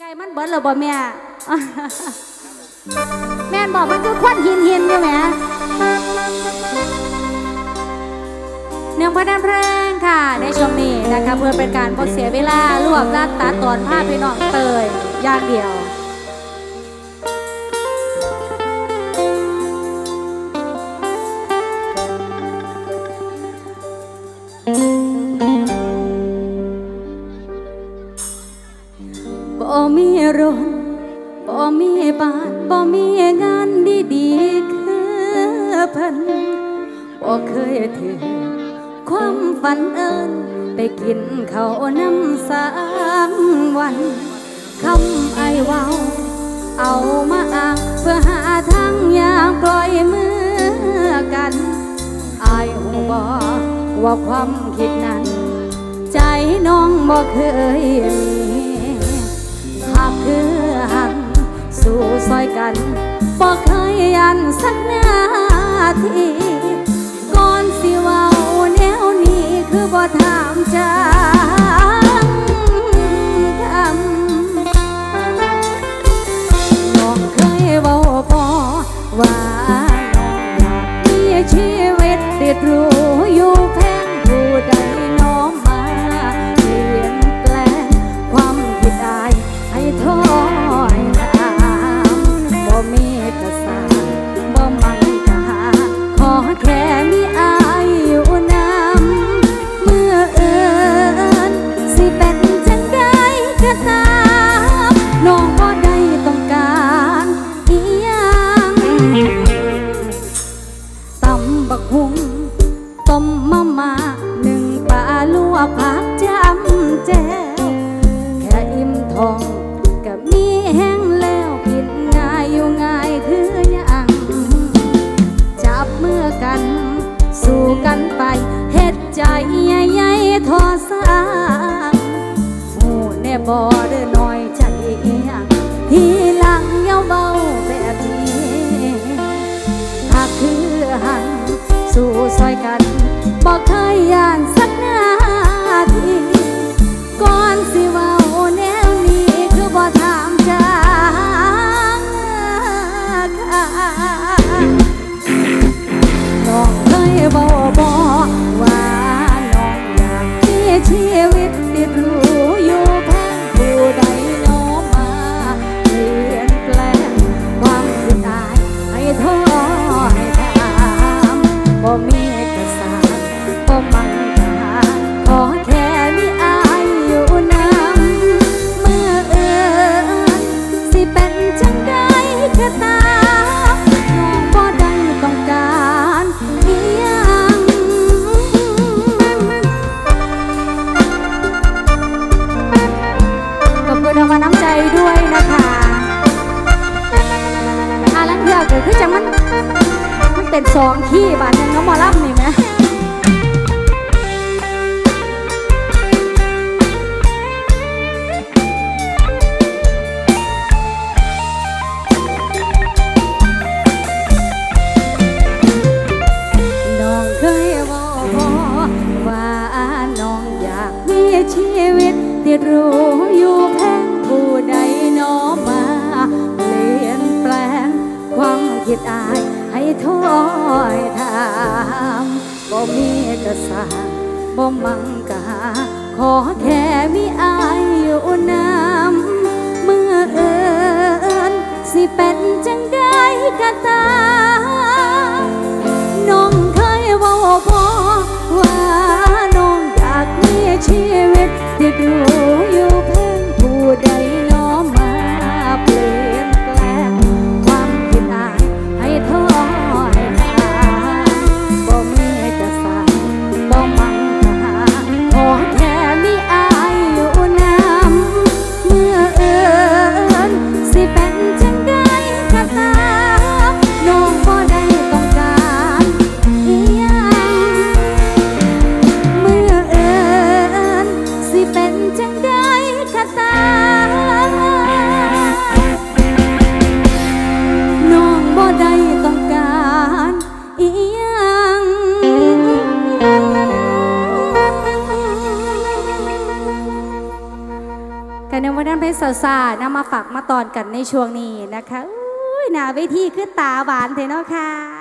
ไก่มันเบิดเลยบ่แม่ แม่บอกมันคือควันหินหินอยู่แม่เนื่องพระนันเพลงค่ะ ในช่วงนี้นะคะเพื่อเป็นการพกเสียเวลารวบรัดตาตอนภาพไปน้องเตยยากเดียว บ่มีรถบ่มีบาทบ่มีงานดีๆคือพันบ่เคยถือความฝันเอิญไปกินข้าวน้ำสามวันคำไอเว้า เอามาอ่างเพื่อหาทางอยางปล่อยมือกันไอหูบอกว่าความคิดนั้น ใจน้องบ่เคยมี ซอยกันบอกเคยยันสักนาที แคลมีอ 燕子 สองขี้บาทหนึ่งน้องหมอลำ บ่มีกษาบ่มังกา ขอแค่มีอายอยู่น้ำเมื่อเอิญสิเป็นจังได้กะตา ซาๆนำมาฝากมาตอนกันในช่วงนี้นะคะอุ้ยหนาเวทีคือตาหวานเทเนาะค่ะ